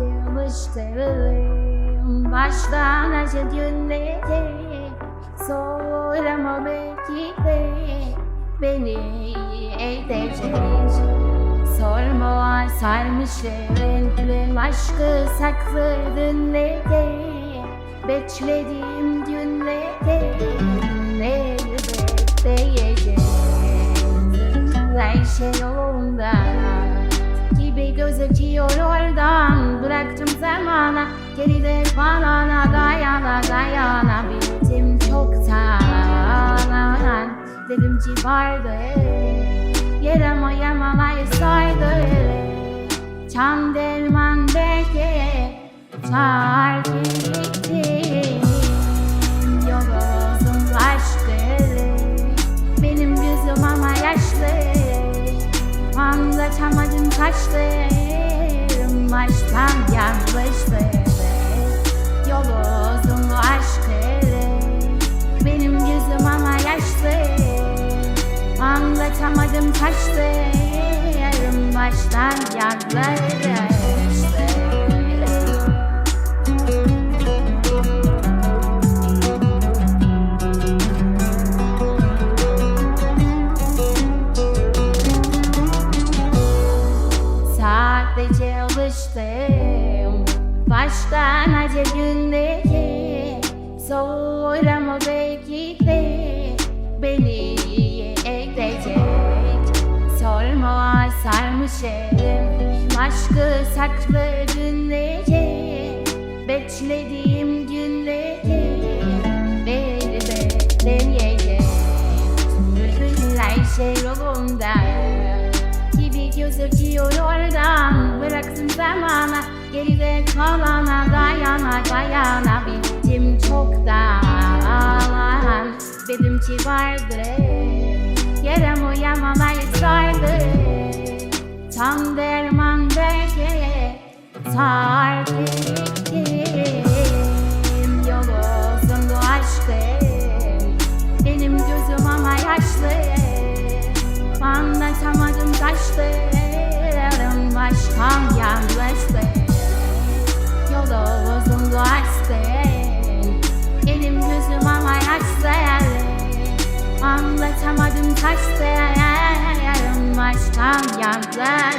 alıştırdım Baştan acı günleri Sonra mı belki de Beni edecek Sorma sarmış renkli aşkı sakladın nerede Beklediğim günlerde Elbet değeceğiz Her şey yolunda Gibi gözüküyor oradan Bıraktım zamana. Geride falana dayana dayana. Bittim çoktan. Dedim ki vardı. Yerem oyamamayı saydı Çam derman belki. Çağır gittim Yol uzun aşkı Benim yüzüm ama yaşlı. Anlatamadım kaçtım Baştan yanlıştı Yol uzun aşkı Benim yüzüm ama yaşlı. Anlatamadım kaçtı. Yarım baştan yaklaştı alıştım Baştan acı günleri Sonra mı belki de Beni edecek Sorma sarmışım Aşkı sakladın nece Beklediğim günleri Elbet deneyecek Her şey yolunda gibi gözüküyor oradan Bıraktım zamana. Geride kalana dayana dayana. Bittim çoktan Dedim ki vardı Yerem uyamamayı sardı Tam derman belki Sardı Yarım baştan yanlıştı Yolu uzundu açtı Elim gözüm ama yaşlı Anlatamadım kaçtı Yarım baştan yanlıştı